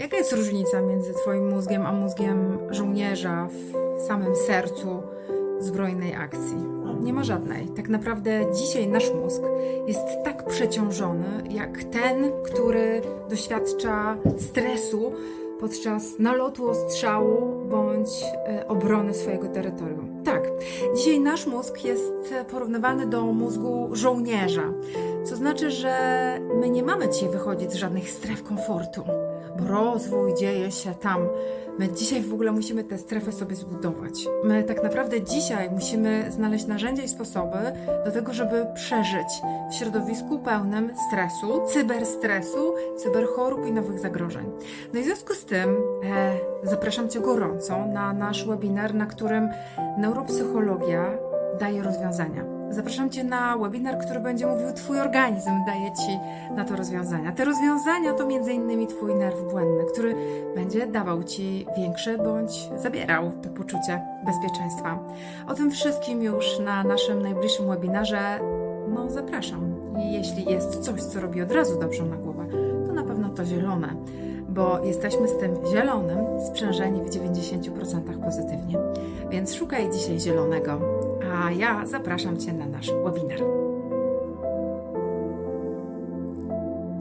Jaka jest różnica między Twoim mózgiem a mózgiem żołnierza w samym sercu zbrojnej akcji? Nie ma żadnej. Tak naprawdę dzisiaj nasz mózg jest tak przeciążony, jak ten, który doświadcza stresu podczas nalotu ostrzału bądź e, obrony swojego terytorium. Tak, dzisiaj nasz mózg jest porównywany do mózgu żołnierza, co znaczy, że my nie mamy dzisiaj wychodzić z żadnych stref komfortu, rozwój dzieje się tam. My dzisiaj w ogóle musimy te strefy sobie zbudować. My tak naprawdę dzisiaj musimy znaleźć narzędzia i sposoby do tego, żeby przeżyć w środowisku pełnym stresu, cyberstresu, cyberchorób i nowych zagrożeń. No i w związku z tym e, zapraszam Cię gorąco na nasz webinar, na którym neuropsychologia daje rozwiązania. Zapraszam Cię na webinar, który będzie mówił Twój organizm daje Ci na to rozwiązania. Te rozwiązania to m.in. Twój nerw błędny, który będzie dawał Ci większe bądź zabierał to poczucie bezpieczeństwa. O tym wszystkim już na naszym najbliższym webinarze. No, zapraszam. Jeśli jest coś, co robi od razu dobrze na głowę, to na pewno to zielone, bo jesteśmy z tym zielonym sprzężeni w 90% pozytywnie. Więc szukaj dzisiaj zielonego, a ja zapraszam Cię na nasz webinar.